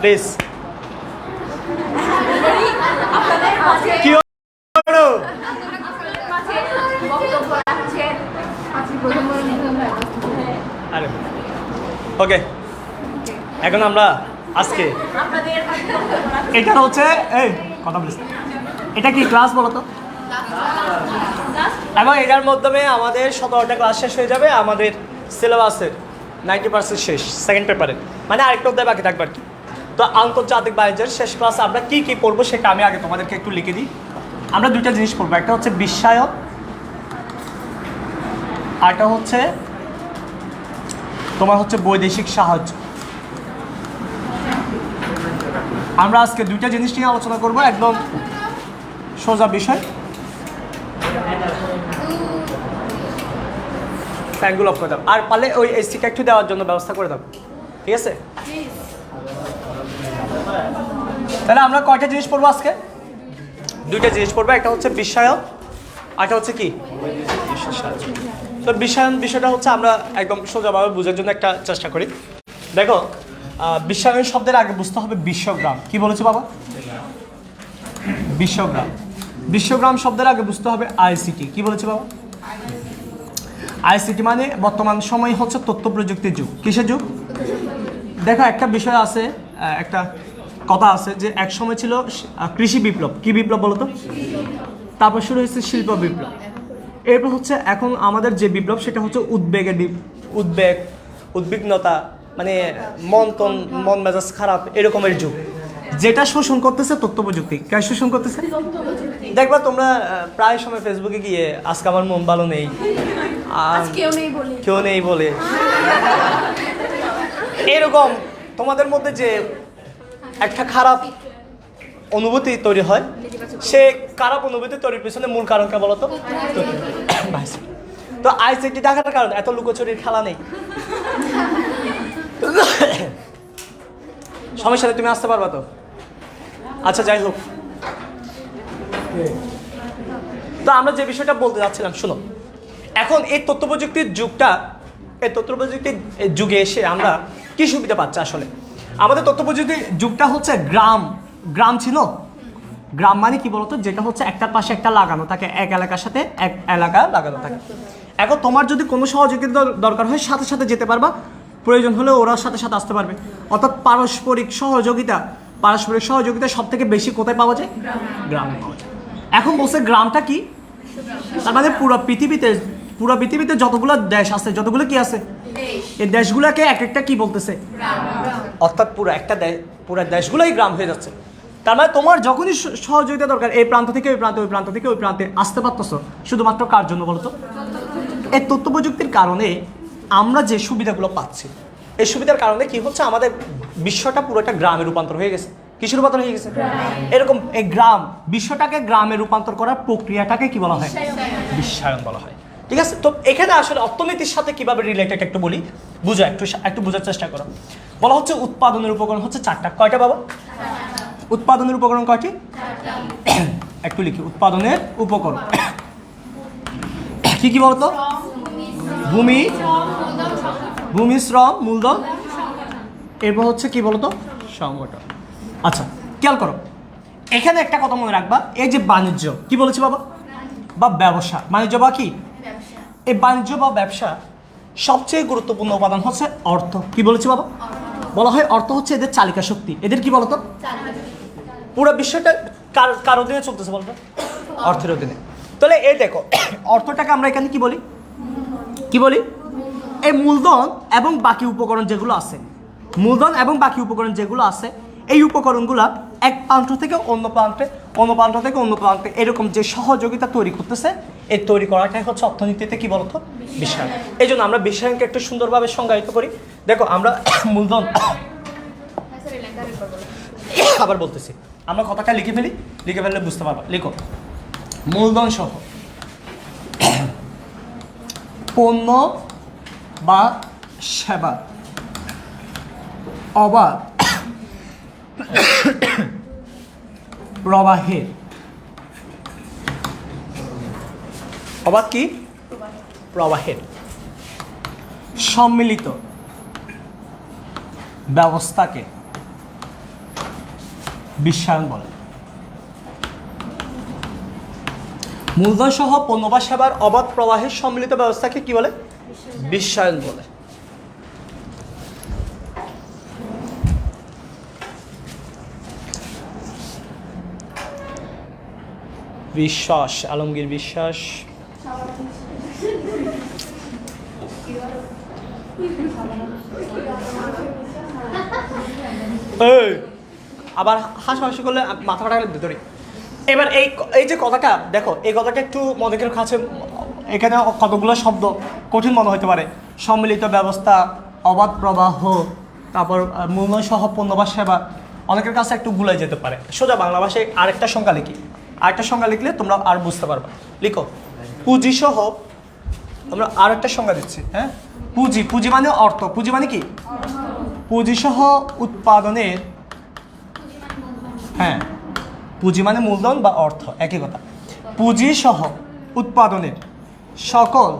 Please. কি হলো? ওকে এখন আমরা আজকে এটা হচ্ছে এই, কথা বলিস এটা কি ক্লাস বলো তো? এবং এটার মাধ্যমে আমাদের সতেরোটা ক্লাস শেষ হয়ে যাবে, আমাদের সিলেবাসের নাইনটি পার্সেন্ট শেষ সেকেন্ড পেপারে মানে আরেকটা অধ্যায় বাকি থাকবে আর কি। তো আন্তর্জাতিক বাণিজ্যের শেষ ক্লাস আমরা কি কি পড়ব সেটা আমি আগে তোমাদেরকে একটু লিখে দিই। আমরা দুইটা জিনিস পড়ব, একটা হচ্ছে বিশ্বায়ন আরটা হচ্ছে তোমার হচ্ছে বৈদেশিক সাহায্য। আমরা আজকে দুইটা জিনিস নিয়ে আলোচনা করব, একদম সোজা বিষয়। ফ্যানগুলো অফ করে দাও। আর পারলে ওই এসিটা একটু দেওয়ার জন্য ব্যবস্থা করে দাও। ঠিক আছে? তাহলে আমরা কয়টা জিনিস পড়ব আজকে? দুইটা জিনিস পড়ব একটা হচ্ছে বিশ্বায়ন আরটা হচ্ছে কি? তো বিশ্বায়ন বিষয়টা হচ্ছে আমরা একদম সোজাভাবে বোঝার জন্য একটা চেষ্টা করি। দেখো বিশ্বায়ন শব্দের আগে বুঝতে হবে বিশ্বগ্রাম। কি বলেছে বাবা? বিশ্বগ্রাম। বিশ্বগ্রাম শব্দের আগে বুঝতে হবে আইসিটি। কি বলেছে বাবা? আইসিটি মানে বর্তমান সময় হচ্ছে তথ্য প্রযুক্তির যুগ। কিসের যুগ? দেখো, একটা বিষয় আছে একটা কথা আছে যে এক সময় ছিল কৃষি বিপ্লব। কি বিপ্লব বলতো? তারপর শুরু হয়েছে শিল্প বিপ্লব। এরপর হচ্ছে এখন আমাদের যে বিপ্লব সেটা হচ্ছে উদ্বেগের উদ্বেগ উদ্বিগ্নতা মানে মন তন মন মেজাজ খারাপ এরকমের যুগ। যেটা শোষণ করতেছে তথ্য প্রযুক্তি কে শোষণ করতেছে? দেখবা তোমরা প্রায় সময় ফেসবুকে গিয়ে আজকে আমার মন ভালো নেই। কেউ নেই বলে। কেউ নেই বলে। এরকম তোমাদের মধ্যে যে একটা খারাপ অনুভূতি তৈরি হয়। সে খারাপ অনুভূতি তৈরির পিছনে মূল কারণটা বলো তো আইসিটি দেখার কারণ এত লুকোচুরির খেলা নেই। সমস্যা নেই তুমি আসতে পারবা তো? আচ্ছা যাই হোক। তো আমরা যে বিষয়টা বলতে যাচ্ছিলাম, শুনো। এখন এই তথ্য প্রযুক্তির যুগটা, এই তথ্য প্রযুক্তির যুগে এসে আমরা কি সুবিধা পাচ্ছি আসলে? আমাদের তথ্য প্রযুক্তির যুগটা হচ্ছে গ্রাম গ্রাম ছিল। গ্রাম মানে কি বলতো? যেটা হচ্ছে একটার পাশে একটা লাগানো থাকে এক এলাকার সাথে এক এলাকা লাগানো থাকে। এখন তোমার যদি কোনো সহযোগিতা দরকার হয়, সাথে সাথে যেতে পারবা। প্রয়োজন হলে ওরা সাথে সাথে আসতে পারবে। অর্থাৎ পারস্পরিক সহযোগিতা পারস্পরিক সহযোগিতা সব থেকে বেশি কোথায় পাওয়া যায়? গ্রামে পাওয়া যায়। এখন বলছে গ্রামটা কি? তার মানে পুরো পৃথিবীতে পুরো পৃথিবীতে যতগুলো দেশ আছে যতগুলো কি আছে? এই দেশগুলোকে এক একটা কি বলতেছে? অর্থাৎ পুরো একটা দেশ পুরো দেশগুলোই গ্রাম হয়ে যাচ্ছে। তার মানে তোমার যখনই সহযোগিতা দরকার এই প্রান্ত থেকে ওই প্রান্তে ওই প্রান্ত থেকে ওই প্রান্তে আসতে পারতেছো শুধুমাত্র কার জন্য বলতো? এই তথ্য প্রযুক্তির কারণে আমরা যে সুবিধাগুলো পাচ্ছি এই সুবিধার কারণে কি হচ্ছে? আমাদের বিশ্বটা পুরো একটা গ্রামে রূপান্তর হয়ে গেছে। কিসে রূপান্তর হয়ে গেছে? এরকম এই গ্রাম বিশ্বটাকে গ্রামে রূপান্তর করার প্রক্রিয়াটাকে কি বলা হয়? বিশ্বায়ন বলা হয়। ঠিক আছে? তো এখানে আসলে অর্থনীতির সাথে কীভাবে রিলেটেড একটু বলি? বুঝো, একটু একটু বোঝার চেষ্টা করো। বলা হচ্ছে উৎপাদনের উপকরণ হচ্ছে চারটা। কয়টা বাবা? উৎপাদনের উপকরণ কয়টি? একটু লিখি। উৎপাদনের উপকরণ। কি কি বলতো? ভূমি ভূমি, শ্রম, মূলধন। এরপর হচ্ছে কি বলতো? সংগঠন। আচ্ছা খেয়াল করো। এখানে একটা কথা মনে রাখবা। এই যে বাণিজ্য, কি বলেছি বাবা? বা ব্যবসা। বাণিজ্য বা কি? এই বাণিজ্য বা ব্যবসা সবচেয়ে গুরুত্বপূর্ণ উপাদান হচ্ছে অর্থ। কি বলেছি বাবা? বলা হয় অর্থ হচ্ছে এদের চালিকা শক্তি। এদের কি বলতো? পুরো বিশ্বটা কার কার অধীনে চলতেছে বলতো? অর্থের অধীনে। তাহলে এই দেখো অর্থটাকে আমরা এখানে কি বলি? কি বলি? এই মূলধন এবং বাকি উপকরণ যেগুলো আছে মূলধন এবং বাকি উপকরণ যেগুলো আছে এই উপকরণগুলো এক প্রান্ত থেকে অন্য প্রান্তে, অন্য প্রান্ত থেকে অন্য প্রান্তে এরকম যে সহযোগিতা তৈরি করতেছে এই তৈরি করাটাই হচ্ছে অর্থনীতিতে কি বলতো? বিশ্বায়ন এই জন্য আমরা বিশ্বায়নকে একটু সুন্দরভাবে সংজ্ঞায়িত করি। দেখো, আমরা মূলধন আবার বলতেছি। আমরা কথাটা লিখে ফেলি, লিখে ফেললে বুঝতে পারবা। লিখো। মূলধন সহ। পণ্য বা সেবা। অবাধ প্রবাহের অবাক কি? প্রবাহের সম্মিলিত ব্যবস্থাকে বিশ্বায়ন বলে। মূলধন সহ পণ্য বা সেবার অবাধ প্রবাহের সম্মিলিত ব্যবস্থাকে কি বলে? বিশ্বায়ন বলে। বিশ্বাস, আলমগীর বিশ্বাস। আবার হাসাহাসি করলে মাথা ফাটা ভিতরে। এবার এই এই যে কথাটা, দেখো, এই কথাটা একটু মদের কাছে, এখানে কতগুলো শব্দ কঠিন মনে হতে পারে। সম্মিলিত ব্যবস্থা, অবাধ প্রবাহ, তারপর মূল্য সহ পণ্য বা সেবা, অনেকের কাছে একটু গুলাই যেতে পারে। সোজা বাংলা ভাষায় আরেকটা সংখ্যা লিখি। আরেকটা সংজ্ঞা লিখলে তোমরা আর বুঝতে পারবে। লিখো। পুঁজি সহ আমরা আর একটা সংজ্ঞা দিচ্ছি হ্যাঁ? পুঁজি পুঁজি মানে অর্থ। পুঁজি মানে কি? পুঁজি সহ উৎপাদনের হ্যাঁ পুঁজি মানে মূলধন বা অর্থ, একই কথা। পুঁজি সহ উৎপাদনের সকল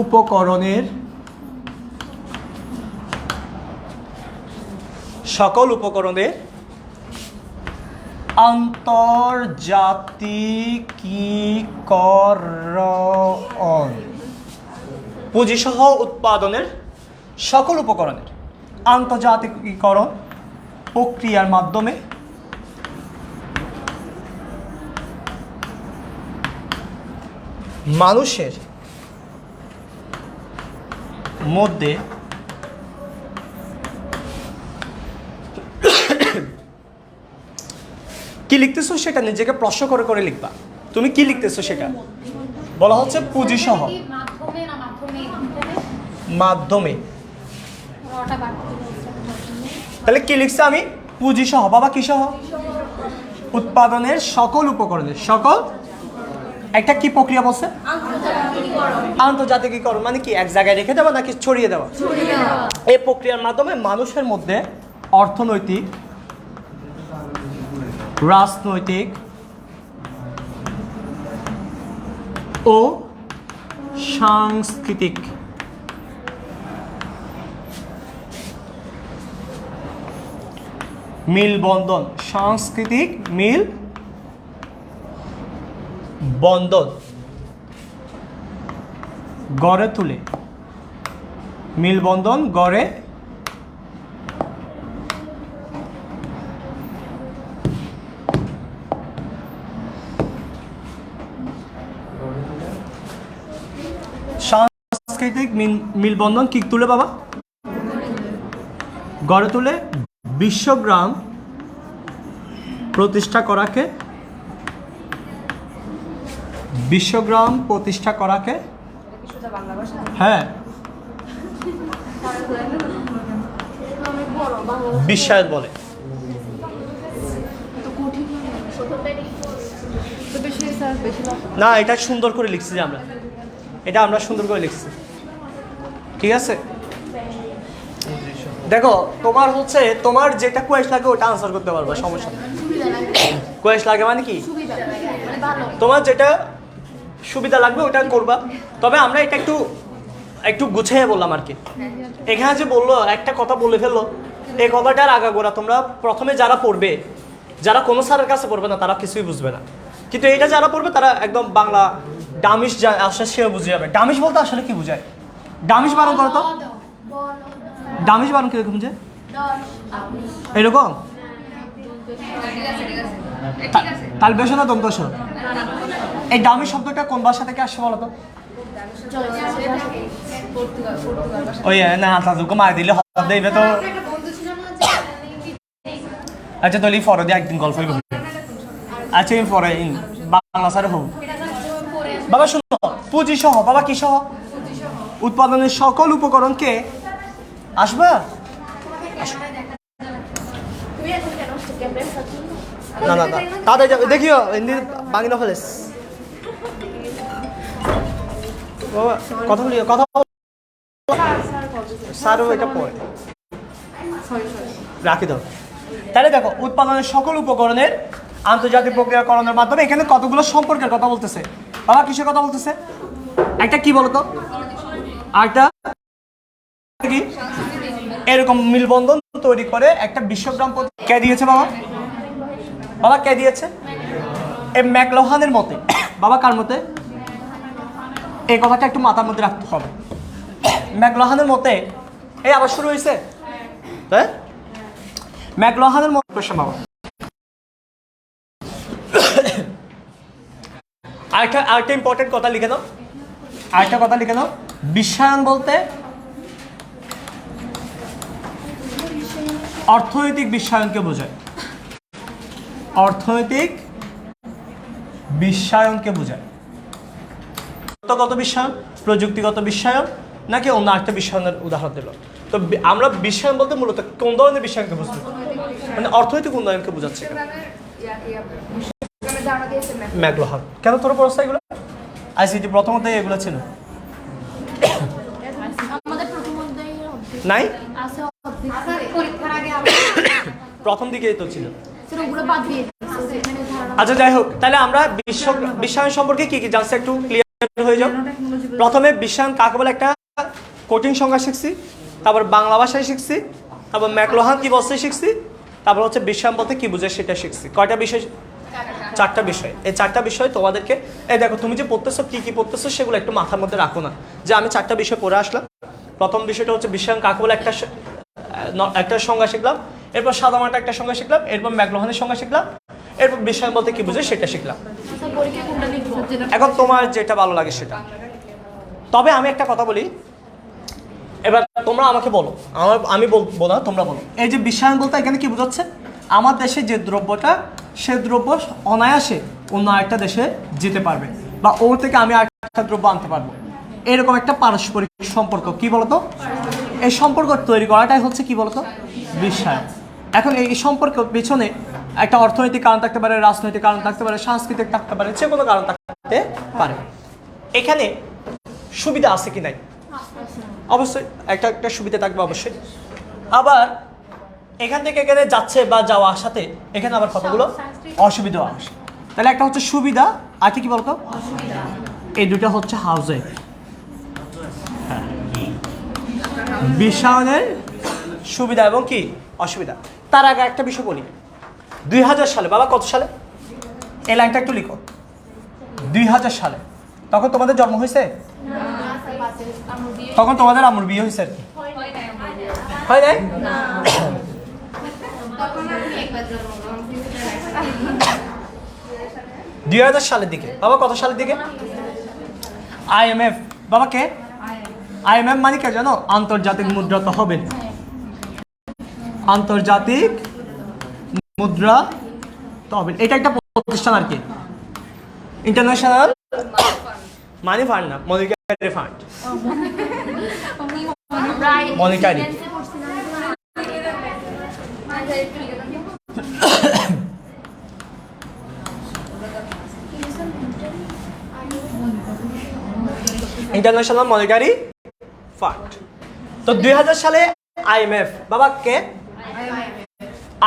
উপকরণের সকল উপকরণের আন্তর্জাতিকীকরণ। পুঁজি সহ উৎপাদনের সকল উপকরণের আন্তর্জাতিকীকরণ প্রক্রিয়ার মাধ্যমে মানুষের মধ্যে কি লিখতেছো সেটা নিজেকে প্রশ্ন করে করে লিখবা। তুমি কি লিখতেছো সেটা? বলা হচ্ছে পুঁজি সহ। মাধ্যমে। তাহলে কি লিখছে আমি? পুঁজি সহ বাবা কি সহ? উৎপাদনের সকল উপকরণের সকল। একটা কি প্রক্রিয়া বলছে? আন্তর্জাতিকীকরণ। মানে কি এক জায়গায় রেখে দেওয়া নাকি ছড়িয়ে দেওয়া। এই প্রক্রিয়ার মাধ্যমে মানুষের মধ্যে অর্থনৈতিক রাজনৈতিক ও সাংস্কৃতিক। মিলবন্ধন সাংস্কৃতিক মিল বন্ধন। গড়ে তুলে। মিলবন্ধন গড়ে সাংস্কৃতিক মিলবন্ধন কি তুলে বাবা? গড়ে তুলে বিশ্বগ্রাম প্রতিষ্ঠা করাকে, বিশ্বগ্রাম প্রতিষ্ঠা করাকে হ্যাঁ বিশ্বায়ন বলে। না, এটা সুন্দর করে লিখছি যে আমরা। এটা আমরা সুন্দর করে লিখছি। ঠিক আছে? দেখো, তোমার হচ্ছে, তোমার যেটা কোয়েশ লাগে ওটা আনসার করতে পারবে, সমস্যা কোয়েশ লাগে মানে কি? তোমার যেটা সুবিধা লাগবে ওটা করবা। তবে আমরা এটা একটু একটু গুছিয়ে বললাম আর কি। এখানে যে বলল, একটা কথা বলে ফেলল, এই কথাটার আগাগোড়া তোমরা প্রথমে যারা পড়বে, যারা কোনো স্যারের কাছে পড়বে না, তারা কিছুই বুঝবে না। কিন্তু এটা যারা পড়বে, তারা একদম বাংলা, ডামিশ যা আসে, সে বুঝে যাবে। ডামিশ বলতে আসলে কি বোঝায়? ডামিশ বারণ করো তো। ডামিশ বারণ কীরকম যে? এরকম? তাল বেশ না দন্তস এই ডামি শব্দটা কোন ভাষা থেকে আসছে বলো তো? ওই না তাদেরকে মার দিলে হঠাৎ দেবে তো। আচ্ছা তাহলে ফরে দিয়ে একদিন গল্প আচ্ছা আমি ইন- বাংলা স্যার হোক। বাবা, শুনো, পুঁজি সহ, বাবা, কি সহ? উৎপাদনের সকল উপকরণকে আসবা? না না না। তাদের দেখিও বাংলা ফেলেস। কথা বলি। কথা স্যারও এটা রাখি দাও। তাহলে দেখো, উৎপাদনের সকল উপকরণের আন্তর্জাতিক প্রক্রিয়াকরণের মাধ্যমে এখানে কতগুলো সম্পর্কের কথা বলতেছে? বাবা, কিসের কথা বলতেছে? একটা কি বলতো? আরেকটা কি এরকম মিলবন্ধন তৈরি করে একটা বিশ্বগ্রাম কে দিয়েছে বাবা? বাবা কে দিয়েছে? এই ম্যাকলোহানের মতে। বাবা কার মতে? এই কথাটা একটু মাথার মধ্যে রাখতে হবে। ম্যাকলোহানের মতে এই আবার শুরু হয়েছে? হ্যাঁ? ম্যাকলোহানের মতে কোশ্চেন বাবা। আরেকটা আরেকটা ইম্পর্টেন্ট কথা লিখে নাও আরেকটা কথা লিখে নাও বিশ্বায়ন বলতে অর্থনৈতিক বিশ্বায়নকে বোঝায়। অর্থনৈতিক বিশ্বায়নকে বোঝায়। তত্ত্বগত বিশ্বায়ন প্রযুক্তিগত বিশ্বায়ন নাকি অন্য আরেকটা বিশ্বায়নের উদাহরণ দিল। তো আমরা বিশ্বায়ন বলতে মূলত কোন ধরনের বিশ্বায়নকে বুঝতে মানে অর্থনৈতিক উন্নয়নকে বোঝাচ্ছে। ম্যাগলোহান কেন তোর পড়াশোনা এগুলো আইসিটি এগুলো ছিল। প্রথম অধ্যায়ে নাই? আছে অর্ধেক পরীক্ষার আগে আমরা প্রথম দিকেই তো ছিল। দিয়েছে। সেখানে ধারণা। আচ্ছা যাই হোক তাহলে আমরা বিশ্ব বিশ্বায়ন সম্পর্কে কি কি জানছি একটু ক্লিয়ার হয়ে যাও। প্রথমে বিশ্বায়ন কাকে বলে একটা কঠিন সংজ্ঞা শিখছি তারপর বাংলা ভাষায় শিখছি তারপর ম্যাকলোহান কি বলছে শিখছি তারপর হচ্ছে বিশ্বায়ন বলতে কি বুঝে সেটা শিখছি। কয়টা বিষয় চারটা বিষয়। এই চারটা বিষয় তোমাদেরকে, এই দেখো, তুমি যে পড়তেছো, কি কি পড়তেছো, সেগুলো একটু মাথার মধ্যে রাখো না। যে আমি চারটা বিষয় পড়ে আসলাম। প্রথম বিষয়টা হচ্ছে বিশ্বায়ন কাকে বলে, একটা একটা সংজ্ঞা শিখলাম। এরপর সাদামাটা একটা সংজ্ঞা শিখলাম। এরপর ম্যাকলোহানের সংজ্ঞা শিখলাম। এরপর বিশ্বায়ন বলতে কি বুঝে সেটা শিখলাম। এখন তোমার যেটা ভালো লাগে সেটা। তবে আমি একটা কথা বলি। এবার তোমরা আমাকে বলো। আমার আমি বলব না, তোমরা বলো। এই যে বিশ্বায়ন বলতে এখানে কি বোঝাচ্ছে? আমার দেশে যে দ্রব্যটা সে দ্রব্য অনায়াসে অন্য একটা দেশে যেতে পারবে বা ওর থেকে আমি আরেকটা দ্রব্য আনতে পারব। এরকম একটা পারস্পরিক সম্পর্ক। কি বলতো? এই সম্পর্ক তৈরি করাটাই হচ্ছে কি বলতো? বিশ্বায়ন। এখন এই সম্পর্ক পিছনে একটা অর্থনৈতিক কারণ থাকতে পারে, রাজনৈতিক কারণ থাকতে পারে, সাংস্কৃতিক থাকতে পারে, যে কোনো কারণ থাকতে পারে। এখানে সুবিধা আছে কি নাই? অবশ্যই একটা একটা সুবিধা থাকবে অবশ্যই। আবার এখান থেকে এখানে যাচ্ছে বা যাওয়া আসাতে এখানে আবার কতগুলো? অসুবিধা আসে তাহলে একটা হচ্ছে সুবিধা আর কি কি বলতো? এই দুটো হচ্ছে হাউজে বিশ্বায়নের সুবিধা এবং কি? অসুবিধা। তার আগে একটা বিষয় বলি। দুই হাজার সালে বাবা কত সালে? এই লাইনটা একটু লিখো। দুই হাজার সালে। তখন তোমাদের জন্ম হয়েছে? তখন তোমাদের আমর বিয়ে হয়েছে আর কি? হয় নাই দুই হাজার সালের দিকে। বাবা কত সালের দিকে? আইএমএফ বাবা কে? আইএমএফ মানে কে জানো? আন্তর্জাতিক মুদ্রা তহবিল আন্তর্জাতিক মুদ্রা তহবিল এটা একটা প্রতিষ্ঠান আর কি। ইন্টারন্যাশনাল মানি ফান্ড না monetary fund Monetary. International monetary fund তো দুই হাজার সালে আইএমএফ বাবা কে?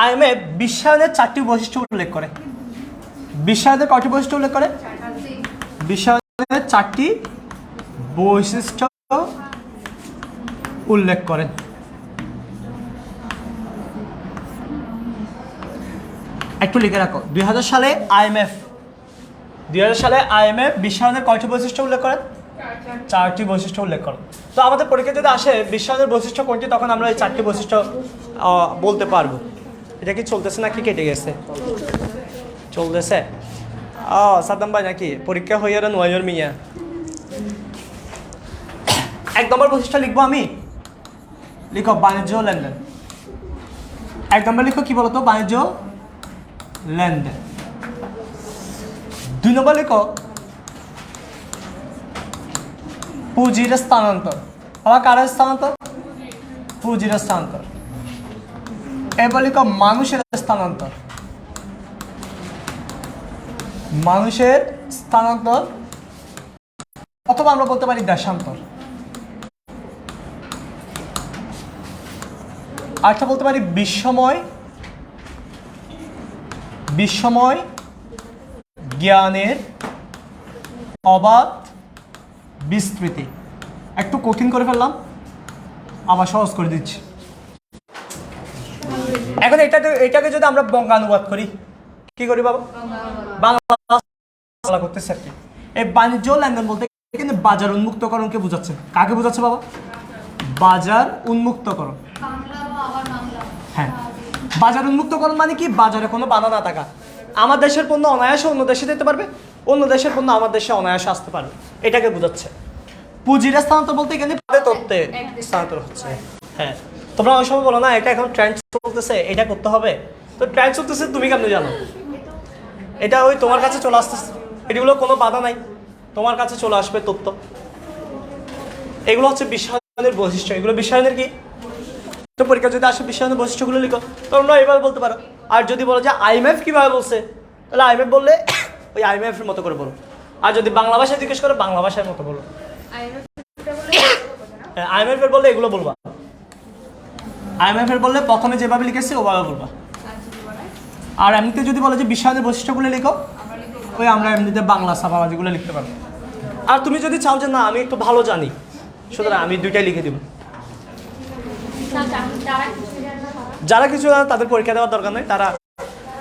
আইএমএফ বিশ্বায়নের চারটি বৈশিষ্ট্য উল্লেখ করে। বিশ্বায়নের কয়টি বৈশিষ্ট্য উল্লেখ করে? বিশ্বায়নের চারটি বৈশিষ্ট্য উল্লেখ করেন একটু লিখে রাখো। দুই হাজার সালে আইএমএফ দুই হাজার সালে আইএমএফ বিশ্বায়নের কয়টি বৈশিষ্ট্য উল্লেখ করেন চারটি বৈশিষ্ট্য উল্লেখ করো। তো আমাদের পরীক্ষা যদি আসে বিশ্বায়নের বৈশিষ্ট্য কোনটি, তখন আমরা এই চারটি বৈশিষ্ট্য বলতে পারব। এটা কি চলতেছে নাকি কেটে গেছে? চলতেছে। ও সাদ্দাম ভাই নাকি পরীক্ষা হয়ে আর নয়জন মিয়া। এক নম্বর বৈশিষ্ট্য লিখব আমি? লিখো, বাণিজ্য লেনদেন। এক নম্বর লিখো কি বলতো? বাণিজ্য লেনদেন। দুই নম্বর লিখো পুঁজির স্থানান্তর। আবার কার স্থানান্তর? পুঁজির স্থানান্তর। এবার লিখো মানুষের স্থানান্তর। মানুষের স্থানান্তর অথবা আমরা বলতে পারি দেশান্তর। আরেকটা বলতে পারি বিশ্বময়। বিশ্বময় জ্ঞানের অবাধ বিস্তৃতি। একটু কঠিন করে ফেললাম, আবার সহজ করে দিচ্ছি। এখন এটাকে এটাকে যদি আমরা বঙ্গানুবাদ করি, কি করি বাবা? বাংলা করতেছে আর কি। এই বাণিজ্য লেনদেন বলতে কিন্তু বাজার উন্মুক্তকরণকে বোঝাচ্ছে। কাকে বোঝাচ্ছে বাবা? বাজার উন্মুক্তকরণ। হ্যাঁ। বাজার উন্মুক্তকরণ মানে কি? বাজারে কোনো বাধা না থাকা। আমার দেশের পণ্য অনায়াসে অন্য দেশে যেতে পারবে। অন্য দেশের পণ্য আমার দেশে অনায়াসে আসতে পারবে। এটাকে বোঝাচ্ছে। পুঁজির স্থানান্তর বলতে এখানে পাতে তত্ত্বে স্থানান্তর হচ্ছে। হ্যাঁ তোমরা ওই সময় বলো না, এটা এখন ট্রেন্ড চলতেছে, এটা করতে হবে? তো ট্রেন্ড চলতেছে, তুমি কেমনে জানো? এটা ওই তোমার কাছে চলে আসতেছে। এগুলো কোনো বাধা নাই। তোমার কাছে চলে আসবে তথ্য এগুলো হচ্ছে বিশ্বায়নের বৈশিষ্ট্য। এগুলো বিশ্বায়নের কি? তো পরীক্ষা যদি আসে বিশ্বায়নের বৈশিষ্ট্যগুলো লিখো। তোমরা এভাবে বলতে পারো। আর যদি বলো যে আইএমএফ কীভাবে বলছে? তাহলে আইএমএফ বললে ওই আইএমএফ এর মতো করে বলো। আর যদি বাংলা ভাষায় জিজ্ঞেস করে বাংলা ভাষার মতো বলো। আইএমএফ এর বললে এগুলো বলবা। আইএমএফ এর বললে প্রথমে যেভাবে লিখেছে ওভাবে বলবা। আর এমনিতে যদি বলো যে বিশ্বায়নের বৈশিষ্ট্যগুলো লিখো ওই আমরা এমনিতে বাংলা সাফাবাজিগুলো লিখতে পারব। আর তুমি যদি চাও যে না আমি একটু ভালো জানি সুতরাং আমি দুইটাই লিখে দিব। যারা কিছু তাদের পরীক্ষা দেওয়ার দরকার নেই। তারা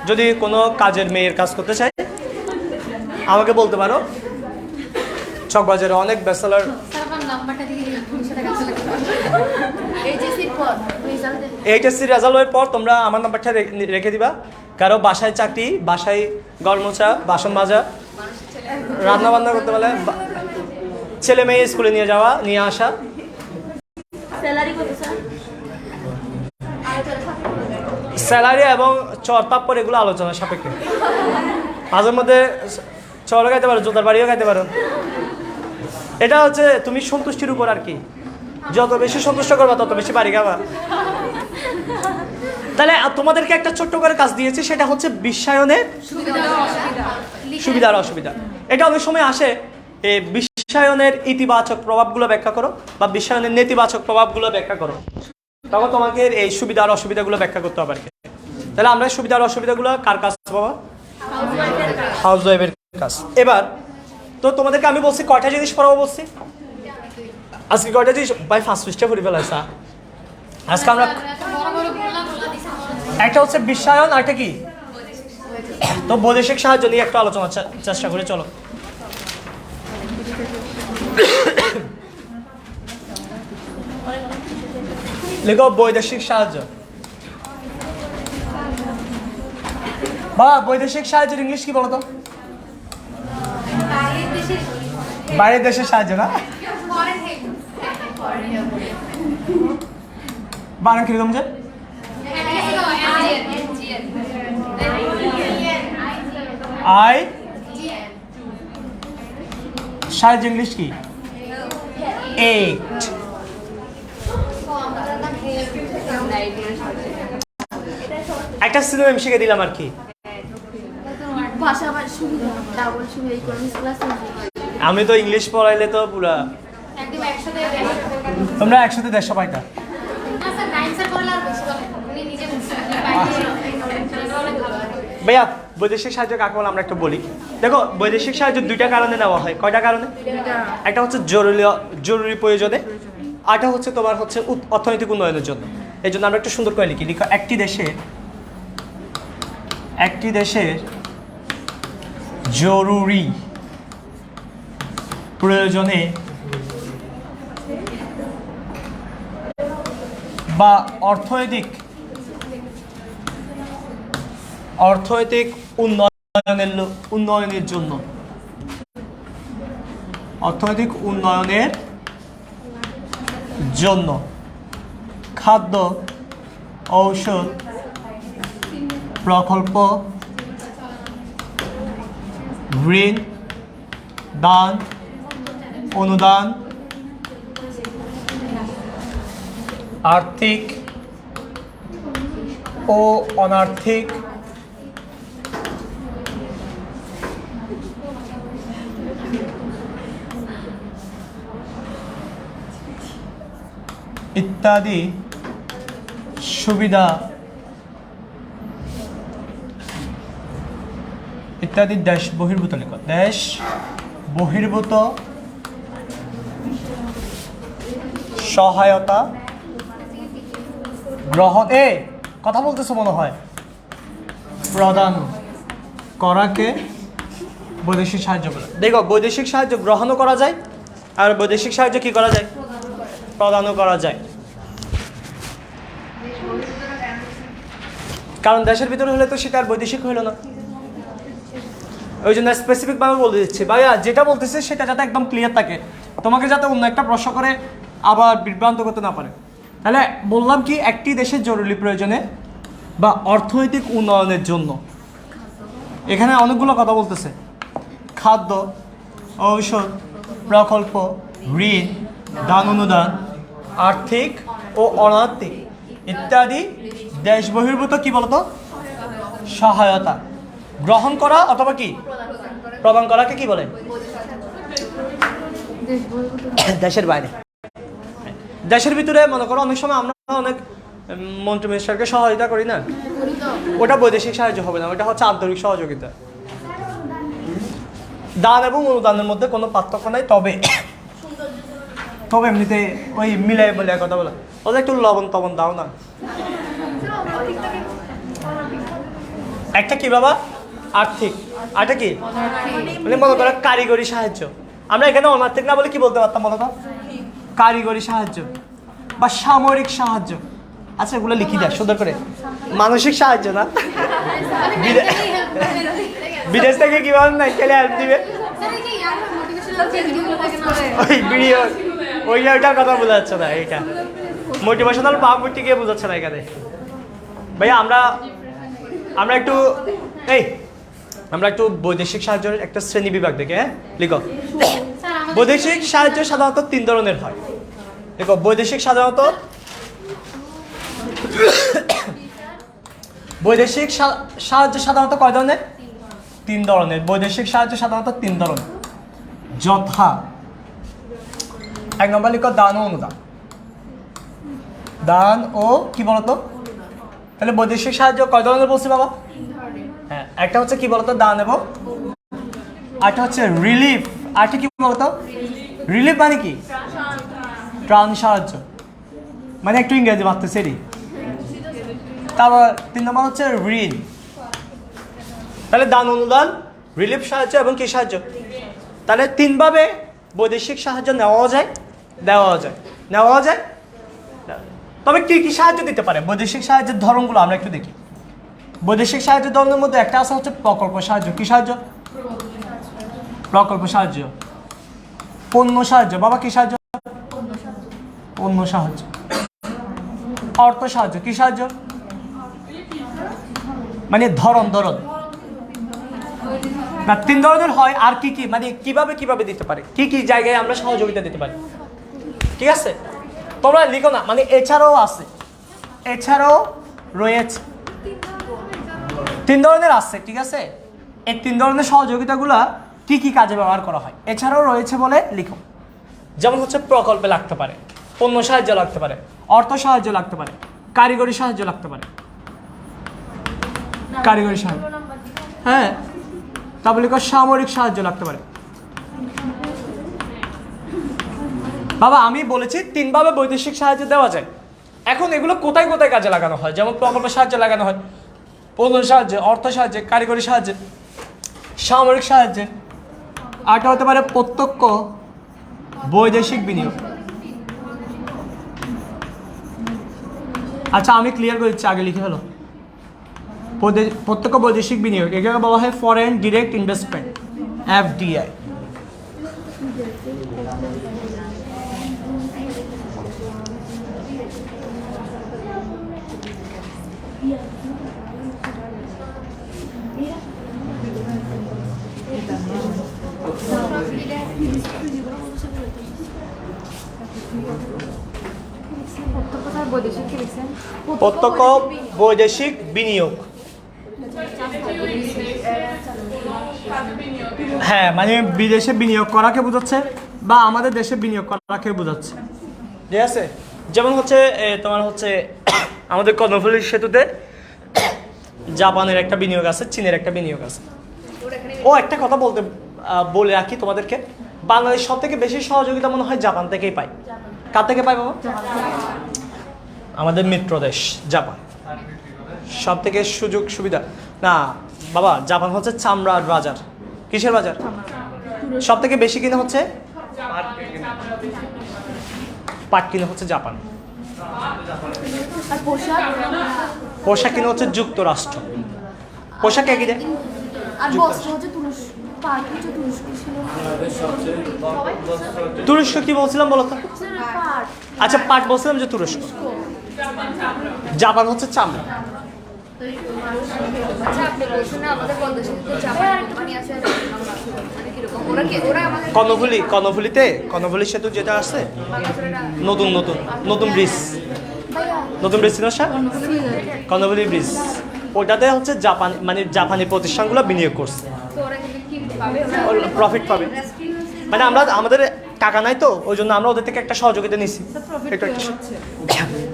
যদি কোনো কাজের মেয়ের কাজ করতে চায় আমাকে বলতে পারো। চকবাজারে অনেক ব্যাচেলার পর রেজাল্ট রেজাল্টের পর। তোমরা আমার নাম্বারটা রেখে দিবা। কারও বাসায় চাকরি বাসায় গরমোচা বাসন মাজা রান্না বান্না করতে পারলে ছেলে মেয়ে স্কুলে নিয়ে যাওয়া নিয়ে আসা। স্যালারি এবং চর তাপ্পর এগুলো আলোচনা সাপেক্ষে। মাঝে মধ্যে চরও খাইতে পারো জোতার বাড়িও খাইতে পারো। এটা হচ্ছে তুমি সন্তুষ্টির উপর আর কি। যত বেশি সন্তুষ্ট করবা তত বেশি বাড়ি খাবা। তাহলে তোমাদেরকে একটা ছোট্ট করে কাজ দিয়েছি সেটা হচ্ছে বিশ্বায়নের সুবিধা আর অসুবিধা। এটা অনেক সময় আসে এ বিশ্বায়নের ইতিবাচক প্রভাবগুলো ব্যাখ্যা করো বা বিশ্বায়নের নেতিবাচক প্রভাবগুলো ব্যাখ্যা করো। তখন তোমাকে এই সুবিধা আর অসুবিধাগুলো ব্যাখ্যা করতে হবে আর কি। তাহলে আমরা সুবিধা আর অসুবিধাগুলো কার কাজ পাবো? হাউস ওয়াইফের কাজ। এবার, তো তোমাদেরকে আমি বলছি কয়টা জিনিস পড়াবো বলছি? আজকে কয়টা জিনিস? ভাই ফার্স্ট পৃষ্ঠা পড়ে ফেলাইছা আজকে আমরা একটা হচ্ছে বিশ্বায়ন আর কি? তো বৈদেশিক সাহায্য নিয়ে একটা আলোচনা চেষ্টা করে, চলো। লেখো, বৈদেশিক সাহায্য। বা, বৈদেশিক সাহায্যের ইংলিশ কি বলতো? বাইরের দেশে দেশের সাহায্য, না? বানান কীরকম যে আই? সাহায্য ইংলিশ কি? একটা সিনেমা শিখে দিলাম আর কি ভাষা আবার সুবিধা ডাবল সুবিধা ইকোনমিক্স ক্লাস আমি তো ইংলিশ পড়াইলে তো পুরা একদম একসাথে তোমরা একসাথে দেড়শো পাইতা? না স্যার নাইন স্যার করলে আর বেশি উনি নিজে ভাইয়া বৈদেশিক সাহায্য কাকে বলে আমরা একটু বলি? দেখো বৈদেশিক সাহায্য দুইটা কারণে নেওয়া হয়। কয়টা কারণে? একটা হচ্ছে জরুরি জরুরি প্রয়োজনে আরটা হচ্ছে তোমার হচ্ছে অর্থনৈতিক উন্নয়নের জন্য। এই জন্য আমরা একটু সুন্দর করে লিখি। লিখো একটি দেশের একটি দেশের জরুরি। প্রয়োজনে বা অর্থনৈতিক অর্থনৈতিক উন্নয়নের উন্নয়নের জন্য। অর্থনৈতিক উন্নয়নের জন্য খাদ্য ঔষধ প্রকল্প ঋণ দান অনুদান আর্থিক ও অনার্থিক ইত্যাদি সুবিধা ইত্যাদি দেশ বহির্ভূত লেখ দেশ বহির্ভূত সহায়তা গ্রহণ এ, কথা বলতেছো মনে হয়। প্রদান করাকে বৈদেশিক সাহায্য বলে। দেখো, বৈদেশিক সাহায্য গ্রহণও করা যায়, আর বৈদেশিক সাহায্য কি করা যায়? প্রদানও করা যায়। কারণ দেশের ভিতরে হলে তো সেটা আর বৈদেশিক হইল না। ওই জন্য স্পেসিফিকভাবে বলে দিচ্ছি। ভাইয়া, যেটা বলতেছে সেটা যাতে একদম ক্লিয়ার থাকে। তোমাকে যাতে অন্য একটা প্রশ্ন করে আবার বিভ্রান্ত করতে না পারে। তাহলে বললাম কি, একটি দেশের জরুরি প্রয়োজনে বা অর্থনৈতিক উন্নয়নের জন্য। এখানে অনেকগুলো কথা বলতেছে। খাদ্য, ঔষধ, প্রকল্প, ঋণ, দান অনুদান, আর্থিক ও অনার্থিক ইত্যাদি দেশ বহির্ভূত কি বলতো? সহায়তা। গ্রহণ করা অথবা কি? প্রদান করাকে কি বলে? দেশের বাইরে। দেশের ভিতরে মনে করো অনেক সময় আমরা অনেক মন্ত্রী মিনিস্টারকে সহযোগিতা করি না? ওটা বৈদেশিক সাহায্য হবে না, ওটা হচ্ছে আন্তরিক সহযোগিতা। দান এবং অনুদানের মধ্যে কোনো পার্থক্য নাই, তবে তবে এমনিতে ওই মিলাই বলে কথা বলে। ওদের একটু লবণ তবন দাও না। একটা কি বাবা? আর্থিক। আরটা কি? মানে মনে করো কারিগরি সাহায্য। আমরা এখানে অনার্থিক না বলে কি বলতে পারতাম বলো তো? কারিগরি সাহায্য বা সামরিক সাহায্য। আচ্ছা এগুলো লিখি দেয়, সুন্দর করে। মানসিক সাহায্য না? বিদেশ থেকে কীভাবে না, খেলে হেল্প দিবে। ওই ভিডিও ওই ওইটার কথা বোঝা যাচ্ছে না, এইটা। মোটিভেশনাল গিয়ে বোঝাচ্ছে না এখানে। ভাইয়া, আমরা আমরা একটু এই আমরা একটু বৈদেশিক সাহায্যের একটা শ্রেণি বিভাগ দেখে হ্যাঁ? লিখো। বৈদেশিক সাহায্য সাধারণত তিন ধরনের হয়। দেখো বৈদেশিক সাধারণত বৈদেশিক সাহায্য সাধারণত কয় ধরনের? তিন ধরনের। বৈদেশিক সাহায্য সাধারণত তিন ধরনের। যথা। এক নম্বর লিখো দান ও অনুদান। দান ও কি বলতো? তাহলে বৈদেশিক সাহায্য কয় ধরনের বলছি বাবা? একটা হচ্ছে কি বলতো দান এবং আরেকটা হচ্ছে রিলিফ আরেকটা কি বলতো? রিলিফ মানে কি? ত্রাণ সাহায্য। মানে একটু ইংরেজি ভাবতেছে রি তারপর তিন নম্বর হচ্ছে ঋণ। তাহলে দান অনুদান রিলিফ সাহায্য এবং কি সাহায্য? তাহলে তিনভাবে বৈদেশিক সাহায্য নেওয়াও যায়, দেওয়াও যায়। নেওয়াও যায়। তবে কি কি সাহায্য দিতে পারে? বৈদেশিক সাহায্যের ধরনগুলো আমরা একটু দেখি। বৈদেশিক সাহায্য ধরনের মধ্যে একটা আছে হচ্ছে প্রকল্প সাহায্য। কি সাহায্য? প্রকল্প সাহায্য। পণ্য সাহায্য। বাবা, কি সাহায্য? পণ্য সাহায্য। অর্থ সাহায্য। কি সাহায্য? মানে ধরন ধরন। না, তিন ধরনের হয় আর কি কি মানে কীভাবে কীভাবে দিতে পারে? কি কি জায়গায় আমরা সহযোগিতা দিতে পারি? ঠিক আছে? তোমরা লিখো না মানে এছাড়াও আছে। এছাড়াও রয়েছে। তিন ধরনের আসছে ঠিক আছে? এই তিন ধরনের সহযোগিতাগুলা কি কি কাজে ব্যবহার করা হয়? এছাড়াও রয়েছে বলে লিখো। যেমন হচ্ছে প্রকল্পে লাগতে পারে পণ্য সাহায্য লাগতে পারে অর্থ সাহায্য লাগতে পারে কারিগরি সাহায্য লাগতে পারে। কারিগরি সাহায্য। হ্যাঁ তারপরে লিখো সামরিক সাহায্য লাগতে পারে। বাবা আমি বলেছি তিনভাবে বৈদেশিক সাহায্য দেওয়া যায়। এখন এগুলো কোথায় কোথায় কাজে লাগানো হয়? যেমন প্রকল্পের সাহায্যে লাগানো হয়। পণ্য সাহায্যে, অর্থ সাহায্যে, কারিগরি সাহায্যে, সামরিক সাহায্যে আরটা হতে পারে প্রত্যক্ষ বৈদেশিক বিনিয়োগ। আচ্ছা আমি ক্লিয়ার করে দিচ্ছি, আগে লিখে হলো প্রদে- প্রত্যক্ষ বৈদেশিক বিনিয়োগ এটাকে বলা হয় ফরেন ডিরেক্ট ইনভেস্টমেন্ট এফডিআই বৈদেশিক কি লিখছেন প্রত্যক্ষ বৈদেশিক বিনিয়োগ। হ্যাঁ মানে বিদেশে বিনিয়োগ করাকে বোঝাচ্ছে? বা আমাদের দেশে বিনিয়োগ করাকে বোঝাচ্ছে? ঠিক আছে? যেমন হচ্ছে তোমার হচ্ছে আমাদের কর্ণফুলী সেতুতে জাপানের একটা বিনিয়োগ আছে চীনের একটা বিনিয়োগ আছে। ও একটা কথা বলতে বলে রাখি তোমাদেরকে। বাংলাদেশ সব থেকে বেশি সহযোগিতা মনে হয় জাপান থেকেই পাই কার থেকে পাই বাবা? আমাদের মিত্র দেশ জাপান। সব থেকে সুযোগ সুবিধা? না বাবা জাপান হচ্ছে চামড়ার বাজার। কিসের বাজার? সব থেকে বেশি কিনে হচ্ছে? পাট কিনে হচ্ছে জাপান। পোশাক? কিনে হচ্ছে যুক্তরাষ্ট্র। পোশাক একই দেয় তুরস্ক। কি বলছিলাম বলো তো আচ্ছা পাট বলছিলাম যে তুরস্ক। জাপান হচ্ছে চামড়া। কর্ণফুলি কর্ণফুলিতে কর্ণফুলি সেতু যেটা আছে নতুন নতুন নতুন ব্রিজ। নতুন ব্রিজ স্যার? কর্ণফুলি ব্রিজ। ওটাতে হচ্ছে জাপান মানে জাপানি প্রতিষ্ঠানগুলো বিনিয়োগ করছে। প্রফিট পাবে? মানে আমরা আমাদের টাকা নাই তো ওই জন্য আমরা ওদের থেকে একটা সহযোগিতা নিছি। একটু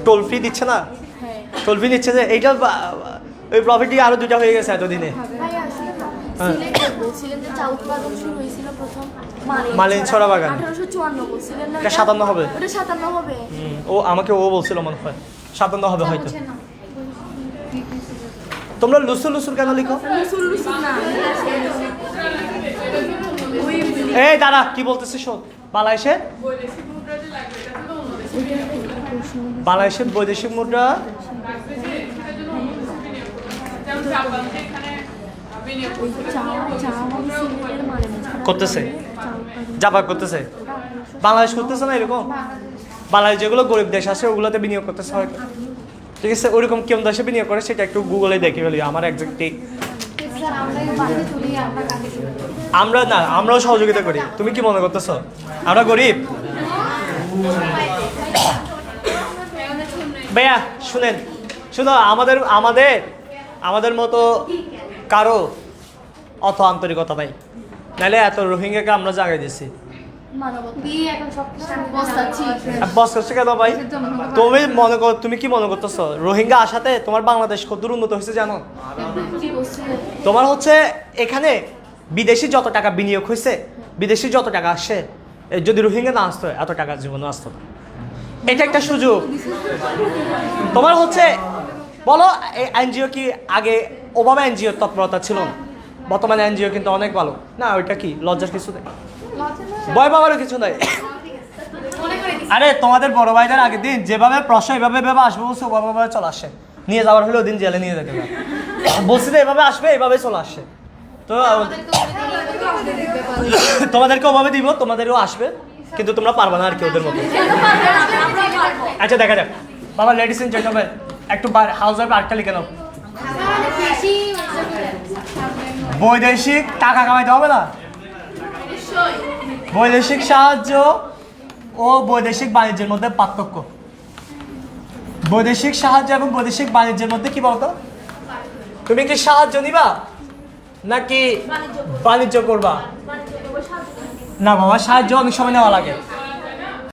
টোল ফ্রি দিচ্ছে না? টোল ফ্রি দিচ্ছে যে এইটা ওই প্রফিটই আরও দুইটা হয়ে গেছে এতদিনে। ভাই আসলে হ্যাঁ। সিলেটে বলছিলেন যে চা উৎপাদন শুরু হয়েছিল প্রথম মালিনীছড়া বাগান। আঠারোশো চুয়ান্ন এটা 57 হবে। সাতান্ন হবে। ও আমাকে ও বলছিল মনে হয়। সাতান্ন হবে হয়তো। তোমরা লুসুর লুসুর কেন লিখো? এই দাদা কি বলতেছিস শোন? বাংলাদেশে? বাংলাদেশের বৈদেশিক মুদ্রা? করতেছে। জাপান করতেছে? বাংলাদেশ করতেছে না এরকম? বাংলাদেশ যেগুলো গরিব দেশ আছে ওগুলোতে বিনিয়োগ করতেছে হয়তো। ঠিক আছে? ওরকম কেমন দেশে বিনিয়োগ করে সেটা একটু গুগলে দেখে ফেলি। আমার একজাক্টলি আমরা না, আমরাও সহযোগিতা করি। তুমি কি মনে করতেছ? আমরা গরিব? ভাইয়া, শুনেন। শুনো, আমাদের আমাদের আমাদের মতো কারও অত আন্তরিকতা নাই। নাহলে এত রোহিঙ্গাকে আমরা জাগাই দিছি ভাই? তুমি মনে কর তুমি কি মনে করতেছো? রোহিঙ্গা আসাতে তোমার বাংলাদেশ কত উন্নত হয়েছে জানো? তোমার হচ্ছে এখানে বিদেশি যত টাকা বিনিয়োগ হয়েছে বিদেশি যত টাকা আসছে এ যদি রোহিঙ্গা না আসতো এত টাকা জীবনে আসতো না। এটা একটা সুযোগ। তোমার হচ্ছে বলো এই এনজিও কি আগে ওভাবে এনজিও তৎপরতা ছিল না? বর্তমানে এনজিও কিন্তু অনেক ভালো। না ওইটা কি? লজ্জার কিছু নেই? ভয় পাওয়ারও কিছু নাই। আরে তোমাদের বড় ভাইদের আগের দিন যেভাবে প্রশ্ন এভাবে এভাবে আসবে বলছে ওভাবে চলে আসে। নিয়ে যাওয়ার হলে ওদিন জেলে নিয়ে যেতে পারে। বলছি তো এভাবে আসবে এভাবে চলে আসে। তো তোমাদেরকে ওভাবে দিব তোমাদেরও আসবে কিন্তু তোমরা পারবে না আর কি ওদের মতো। আচ্ছা দেখা যাক। বাবা লেডিস এন্ড জেন্টলম্যান একটু হাউস ওয়াইফ আটটা লিখে নাও। বৈদেশিক টাকা কামাইতে হবে না? বৈদেশিক সাহায্য ও বৈদেশিক বাণিজ্যের মধ্যে পার্থক্য। বৈদেশিক সাহায্য এবং বৈদেশিক বাণিজ্যের মধ্যে কি বলতো? তুমি কি সাহায্য নিবা? নাকি বাণিজ্য করবা? না বাবা সাহায্য অনেক সময় নেওয়া লাগে।